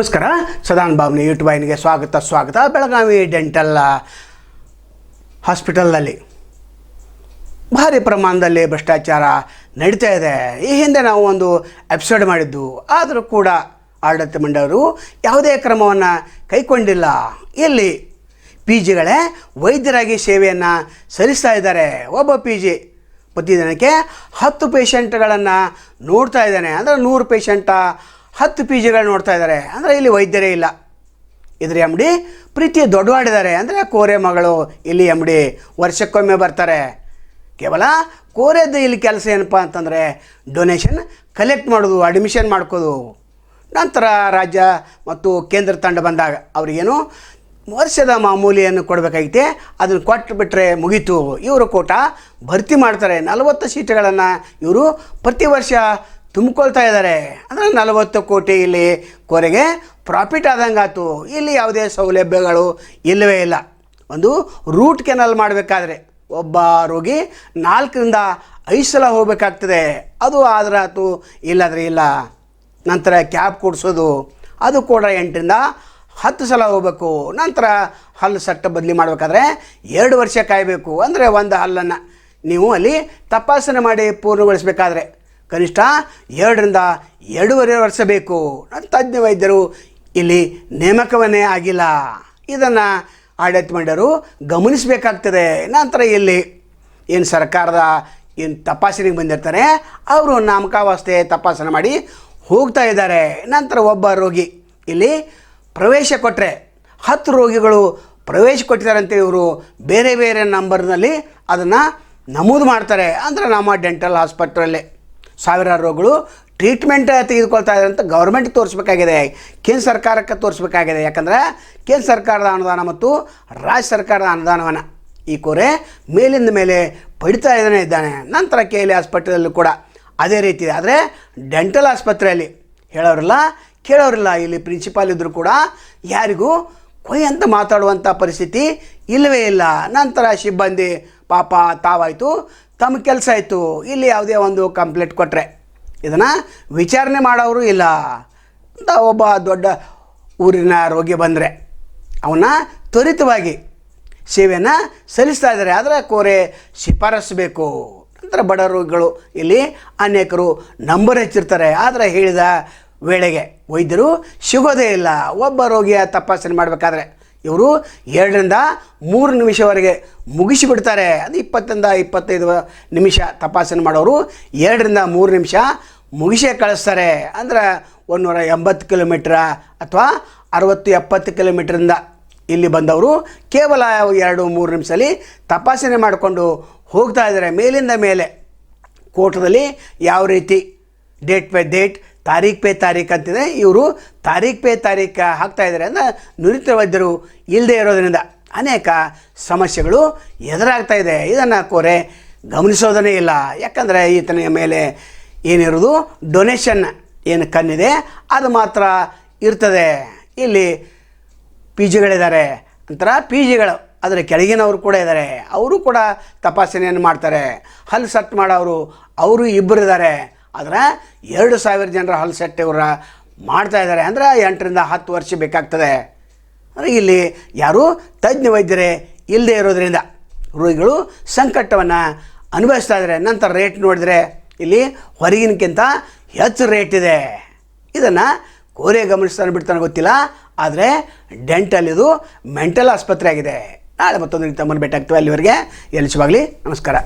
ನಮಸ್ಕಾರ. ಸದಾನ್ ಭಾವನೆ ಯೂಟ್ಯೂಬ್ ವಾಹಿನಿಗೆ ಸ್ವಾಗತ ಸ್ವಾಗತ. ಬೆಳಗಾವಿ ಡೆಂಟಲ್ ಹಾಸ್ಪಿಟಲ್ನಲ್ಲಿ ಭಾರಿ ಪ್ರಮಾಣದಲ್ಲಿ ಭ್ರಷ್ಟಾಚಾರ ನಡೀತಾ ಇದೆ. ಈ ಹಿಂದೆ ನಾವು ಒಂದು ಎಪಿಸೋಡ್ ಮಾಡಿದ್ದು, ಆದರೂ ಕೂಡ ಆಡಳಿತ ಮಂಡವರು ಯಾವುದೇ ಕ್ರಮವನ್ನು ಕೈಗೊಂಡಿಲ್ಲ. ಇಲ್ಲಿ ಪಿ ಜಿಗಳೇ ವೈದ್ಯರಾಗಿ ಸೇವೆಯನ್ನು ಸಲ್ಲಿಸ್ತಾ ಇದ್ದಾರೆ. ಒಬ್ಬ ಪಿ ಜಿ ಪ್ರತಿದಿನಕ್ಕೆ ಹತ್ತು ಪೇಷಂಟ್ಗಳನ್ನು ನೋಡ್ತಾ ಇದ್ದಾನೆ. ಅಂದರೆ ನೂರು ಪೇಷಂಟ ಹತ್ತು ಪಿ ಜಿಗಳು ನೋಡ್ತಾ ಇದ್ದಾರೆ ಅಂದರೆ ಇಲ್ಲಿ ವೈದ್ಯರೇ ಇಲ್ಲ. ಇದ್ರ ಎಂ ಡಿ, ಪ್ರೀತಿ ದೊಡ್ಡವಾಡಿದ್ದಾರೆ. ಅಂದರೆ ಕೋರೆ ಮಗಳು ಇಲ್ಲಿ ಎಂ ಡಿ, ವರ್ಷಕ್ಕೊಮ್ಮೆ ಬರ್ತಾರೆ. ಕೇವಲ ಕೋರೆದ್ದು ಇಲ್ಲಿ ಕೆಲಸ ಏನಪ್ಪ ಅಂತಂದರೆ ಡೊನೇಷನ್ ಕಲೆಕ್ಟ್ ಮಾಡೋದು ಅಡ್ಮಿಷನ್ ಮಾಡ್ಕೋದು. ನಂತರ ರಾಜ್ಯ ಮತ್ತು ಕೇಂದ್ರ ತಂಡ ಬಂದಾಗ ಅವರಿಗೇನು ವರ್ಷದ ಮಾಮೂಲಿಯನ್ನು ಕೊಡಬೇಕಾಗಿತ್ತೆ. ಅದನ್ನು ಕೊಟ್ಟು ಬಿಟ್ಟರೆ ಮುಗೀತು. ಇವರು ಕೋಟ ಭರ್ತಿ ಮಾಡ್ತಾರೆ. ನಲವತ್ತು ಸೀಟುಗಳನ್ನು ಇವರು ಪ್ರತಿ ವರ್ಷ ತುಂಬಿಕೊಳ್ತಾ ಇದ್ದಾರೆ. ಅಂದರೆ ನಲವತ್ತು ಕೋಟಿ ಇಲ್ಲಿ ಕೊರೆಗೆ ಪ್ರಾಫಿಟ್ ಆದಂಗಾತು ಇಲ್ಲಿ ಯಾವುದೇ ಸೌಲಭ್ಯಗಳು ಇಲ್ಲವೇ ಇಲ್ಲ. ಒಂದು ರೂಟ್ ಕೆನಲ್ ಮಾಡಬೇಕಾದ್ರೆ ಒಬ್ಬ ರೋಗಿ ನಾಲ್ಕರಿಂದ ಐದು ಸಲ ಹೋಗಬೇಕಾಗ್ತದೆ. ಅದು ಆದರೆ ಆತು ಇಲ್ಲಾದರೆ ಇಲ್ಲ. ನಂತರ ಕ್ಯಾಬ್ ಕೊಡಿಸೋದು, ಅದು ಕೂಡ ಎಂಟರಿಂದ ಹತ್ತು ಸಲ ಹೋಗಬೇಕು. ನಂತರ ಹಲ್ಲು ಸಟ್ಟ ಬದಲಿ ಮಾಡಬೇಕಾದ್ರೆ ಎರಡು ವರ್ಷ ಕಾಯಬೇಕು. ಅಂದರೆ ಒಂದು ಹಲ್ಲನ್ನು ನೀವು ಅಲ್ಲಿ ತಪಾಸಣೆ ಮಾಡಿ ಪೂರ್ಣಗೊಳಿಸಬೇಕಾದ್ರೆ. ಕನಿಷ್ಠ ಎರಡರಿಂದ ಎರಡೂವರೆ ವರ್ಷ ಬೇಕು. ನನ್ನ ತಜ್ಞ ವೈದ್ಯರು ಇಲ್ಲಿ ನೇಮಕವನ್ನೇ ಆಗಿಲ್ಲ. ಇದನ್ನು ಆಡಳಿತ ಮಂಡವರು ಗಮನಿಸಬೇಕಾಗ್ತದೆ. ನಂತರ ಇಲ್ಲಿ ಏನು ಸರ್ಕಾರದ ಏನು ತಪಾಸಣೆಗೆ ಬಂದಿರ್ತಾರೆ, ಅವರು ನಾಮಕಾವಸ್ಥೆ ತಪಾಸಣೆ ಮಾಡಿ ಹೋಗ್ತಾ ಇದ್ದಾರೆ. ನಂತರ ಒಬ್ಬ ರೋಗಿ ಇಲ್ಲಿ ಪ್ರವೇಶ ಕೊಟ್ಟರೆ ಹತ್ತು ರೋಗಿಗಳು ಪ್ರವೇಶ ಕೊಟ್ಟಿದ್ದಾರೆ ಅಂತೇಳಿ ಇವರು. ಬೇರೆ ಬೇರೆ ನಂಬರ್ನಲ್ಲಿ ಅದನ್ನು ನಮೂದು ಮಾಡ್ತಾರೆ. ಅಂದರೆ ನಮ್ಮ ಡೆಂಟಲ್ ಹಾಸ್ಪಿಟ್ಲಲ್ಲೇ ಸಾವಿರಾರು ರೋಗಗಳು ಟ್ರೀಟ್ಮೆಂಟ್ ತೆಗೆದುಕೊಳ್ತಾ ಇದ್ದಾರೆ ಅಂತ ಗೌರ್ಮೆಂಟ್ ತೋರಿಸ್ಬೇಕಾಗಿದೆ. ಕೇಂದ್ರ ಸರ್ಕಾರಕ್ಕೆ ತೋರಿಸ್ಬೇಕಾಗಿದೆ. ಯಾಕಂದರೆ ಕೇಂದ್ರ ಸರ್ಕಾರದ ಅನುದಾನ ಮತ್ತು ರಾಜ್ಯ ಸರ್ಕಾರದ ಅನುದಾನವನ್ನು ಈ ಕೋರೆ ಮೇಲಿಂದ ಮೇಲೆ ಪಡಿತಾ ಇದ್ದಾನೆ ಇದ್ದಾನೆ. ನಂತರ ಕೆ ಎಲ್ ಹಾಸ್ಪಿಟಲಲ್ಲೂ ಕೂಡ ಅದೇ ರೀತಿ ಆದರೆ ಡೆಂಟಲ್ ಆಸ್ಪತ್ರೆಯಲ್ಲಿ ಹೇಳೋರಿಲ್ಲ, ಕೇಳೋರಿಲ್ಲ. ಇಲ್ಲಿ ಪ್ರಿನ್ಸಿಪಾಲ್ ಇದ್ದರೂ ಕೂಡ ಯಾರಿಗೂ ಕೊಯ್ ಅಂತ ಮಾತಾಡುವಂಥ ಪರಿಸ್ಥಿತಿ ಇಲ್ಲವೇ ಇಲ್ಲ. ನಂತರ ಸಿಬ್ಬಂದಿ ಪಾಪ ತಾವಾಯಿತು ತಮ್ಮ ಕೆಲಸ ಆಯಿತು, ಇಲ್ಲಿ ಯಾವುದೇ ಒಂದು ಕಂಪ್ಲೇಂಟ್ ಕೊಟ್ಟರೆ ಇದನ್ನು ವಿಚಾರಣೆ ಮಾಡೋರು ಇಲ್ಲ. ಒಬ್ಬ ದೊಡ್ಡ ಊರಿನ ರೋಗಿ ಬಂದರೆ ಅವನ್ನ ತ್ವರಿತವಾಗಿ ಸೇವೆಯನ್ನು ಸಲ್ಲಿಸ್ತಾ ಇದ್ದಾರೆ. ಆದರೆ ಕೋರೆ ಶಿಫಾರಸು ಬೇಕು. ನಂತರ ಬಡ ರೋಗಿಗಳು ಇಲ್ಲಿ ಅನೇಕರು ನಂಬರ್ ಹೆಚ್ಚಿರ್ತಾರೆ. ಆದರೆ ಹೇಳಿದ ವೇಳೆಗೆ ವೈದ್ಯರು ಸಿಗೋದೇ ಇಲ್ಲ. ಒಬ್ಬ ರೋಗಿಯ ತಪಾಸಣೆ ಮಾಡಬೇಕಾದ್ರೆ ಇವರು ಎರಡರಿಂದ ಮೂರು ನಿಮಿಷವರೆಗೆ ಮುಗಿಸಿಬಿಡ್ತಾರೆ. ಅದು ಇಪ್ಪತ್ತರಿಂದ ಇಪ್ಪತ್ತೈದು ನಿಮಿಷ ತಪಾಸಣೆ ಮಾಡೋರು ಎರಡರಿಂದ ಮೂರು ನಿಮಿಷ ಮುಗಿಸೇ ಕಳಿಸ್ತಾರೆ. ಅಂದ್ರೆ ಒಂದೂರ ಎಂಬತ್ತು ಕಿಲೋಮೀಟ್ರ ಅಥವಾ ಅರವತ್ತು ಎಪ್ಪತ್ತು ಕಿಲೋಮೀಟ್ರಿಂದ ಇಲ್ಲಿ ಬಂದವರು ಕೇವಲ ಎರಡು ಮೂರು ನಿಮಿಷದಲ್ಲಿ ತಪಾಸಣೆ ಮಾಡಿಕೊಂಡು ಹೋಗ್ತಾ ಇದ್ದಾರೆ. ಮೇಲಿಂದ ಮೇಲೆ ಕೋಟದಲ್ಲಿ ಯಾವ ರೀತಿ ಡೇಟ್ ಬೈ ಡೇಟ್ ತಾರೀಖ್ ಪೇ ತಾರೀಖ್ ಅಂತಿದೆ. ಇವರು ತಾರೀಖ್ ಪೇ ತಾರೀಖ ಹಾಕ್ತಾ ಇದ್ದಾರೆ ಅಂದರೆ ನುರಿತ ವೈದ್ಯರು ಇಲ್ಲದೆ ಇರೋದರಿಂದ ಅನೇಕ ಸಮಸ್ಯೆಗಳು ಎದುರಾಗ್ತಾ ಇದೆ. ಇದನ್ನು ಕೋರೆ ಗಮನಿಸೋದನೇ ಇಲ್ಲ. ಯಾಕಂದರೆ ಈತನ ಮೇಲೆ ಏನಿರೋದು ಡೊನೇಷನ್ ಏನು ಕಣ್ಣಿದೆ. ಅದು ಮಾತ್ರ ಇರ್ತದೆ. ಇಲ್ಲಿ ಪಿ ಜಿಗಳಿದ್ದಾರೆ. ನಂತರ ಪಿ ಜಿಗಳು ಅದರ ಕೆಳಗಿನವರು ಕೂಡ ಇದ್ದಾರೆ. ಅವರು ಕೂಡ ತಪಾಸಣೆಯನ್ನು ಮಾಡ್ತಾರೆ. ಹಲ್ಲು ಸಟ್ ಮಾಡೋರು ಅವರು ಇಬ್ಬರು ಇದ್ದಾರೆ ಆದರೆ ಎರಡು ಸಾವಿರ ಜನರ ಹಲ್ಲು ಸೆಟ್ ಇವರ ಮಾಡ್ತಾ ಇದ್ದಾರೆ ಅಂದರೆ ಎಂಟರಿಂದ ಹತ್ತು ವರ್ಷ ಬೇಕಾಗ್ತದೆ. ಅಂದರೆ ಇಲ್ಲಿ ಯಾರು ತಜ್ಞ ವೈದ್ಯರೇ ಇಲ್ಲದೆ ಇರೋದರಿಂದ ರೋಗಿಗಳು ಸಂಕಟವನ್ನು ಅನುಭವಿಸ್ತಾ ಇದ್ದಾರೆ ನಂತರ ರೇಟ್ ನೋಡಿದರೆ ಇಲ್ಲಿ ಹೊರಗಿನಕ್ಕಿಂತ ಹೆಚ್ಚು ರೇಟ್ ಇದೆ. ಇದನ್ನು ಕೋರೆ ಗಮನಿಸ್ತಾನೆ ಬಿಡ್ತಾನೆ ಗೊತ್ತಿಲ್ಲ. ಆದರೆ ಡೆಂಟಲ್ ಇದು ಮೆಂಟಲ್ ಆಸ್ಪತ್ರೆ ಆಗಿದೆ. ನಾಳೆ ಮತ್ತೊಂದು ತಮ್ಮನ್ನು ಭೇಟಿ ಆಗ್ತವೆ ಅಲ್ಲಿವರೆಗೆ ಎಲ್ಲಿಸುವಾಗಲಿ ನಮಸ್ಕಾರ.